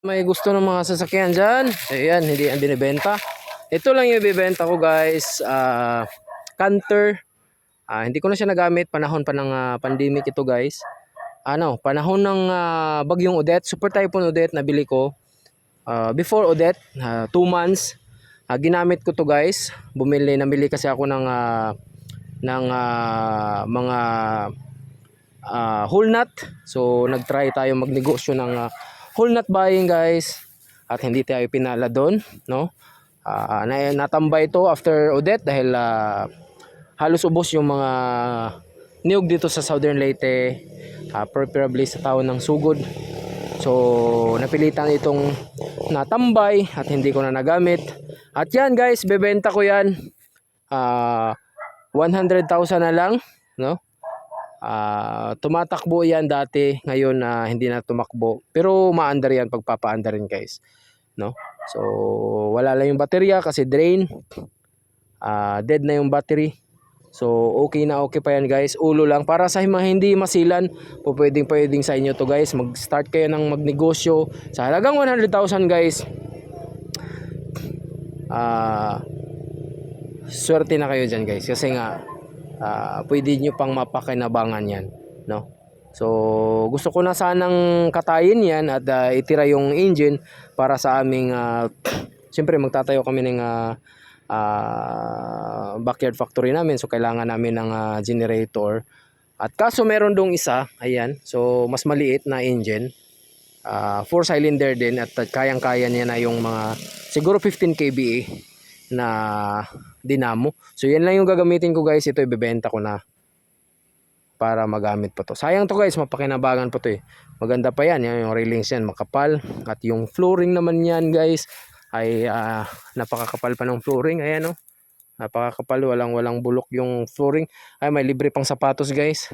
May gusto ng mga sasakyan dyan. Ayan, hindi yan binibenta. Ito lang yung ibibenta ko guys. Ah, Canter. Ah, hindi ko na siya nagamit. Panahon pa ng ah, pandemic ito guys. Ano, panahon ng ah, bagyong Odette. Super Typhoon Odette nabili ko. Ah, before Odette, 2 months. Ah, ginamit ko to guys. Bumili, namili kasi ako ng ah, ng ah, mga ah, whole nut. So nagtry tayo magnegosyo ng ah, whole nut buying guys. At hindi tayo pinala doon, no? Na, natambay ito after Odette dahil ah, halos ubos yung mga niyog dito sa Southern Leyte, ah, preferably sa tao ng Sugod. So, napilitan itong natambay at hindi ko na nagamit. At yan guys, bebenta ko yan. Ah, 100,000 na lang, no? Ah, tumatakbo yan dati, ngayon na hindi na tumakbo. Pero maandar yan pagpapaandar rin guys, no? So, wala lang yung baterya kasi drain. Ah, dead na yung battery. So, okay na okay pa yan guys. Ulo lang para sa mga hindi masilan, po pwedeng pwedeng sa inyo to guys. Mag-start kayo ng magnegosyo sa halagang 100,000 guys. Ah, swerte na kayo dyan guys kasi nga ah, pwede nyo pang mapakinabangan yan no? So gusto ko na sanang katayin yan at ah, itira yung engine para sa aming uh, siyempre magtatayo kami ng ah, ah, backyard factory namin. So kailangan namin ng ah, generator. At kaso meron dong isa ayan so mas maliit na engine. Ah, four cylinder din at kayang-kaya niya na yung mga siguro 15 kVA na dinamo. So yan lang yung gagamitin ko guys. Ito ibebenta ko na para magamit pa to. Sayang to guys, mapakinabangan pa to eh. Maganda pa yan, yung railings yan, makapal. At yung flooring naman yan guys ay ah, napakakapal pa ng flooring. Ayan oh. Napakakapal, walang walang bulok yung flooring. Ay may libre pang sapatos guys.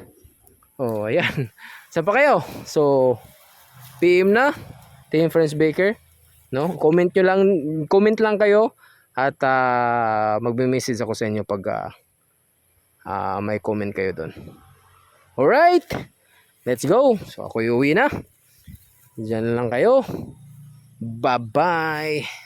Oh, ayan. Saan pa kayo? So, PM na Team Friends Baker no comment nyo lang comment lang kayo at uh, magme-message ako sa inyo pag ah, ah, may comment kayo doon alright! Let's go! So ako uwi na. Diyan lang kayo. Bye bye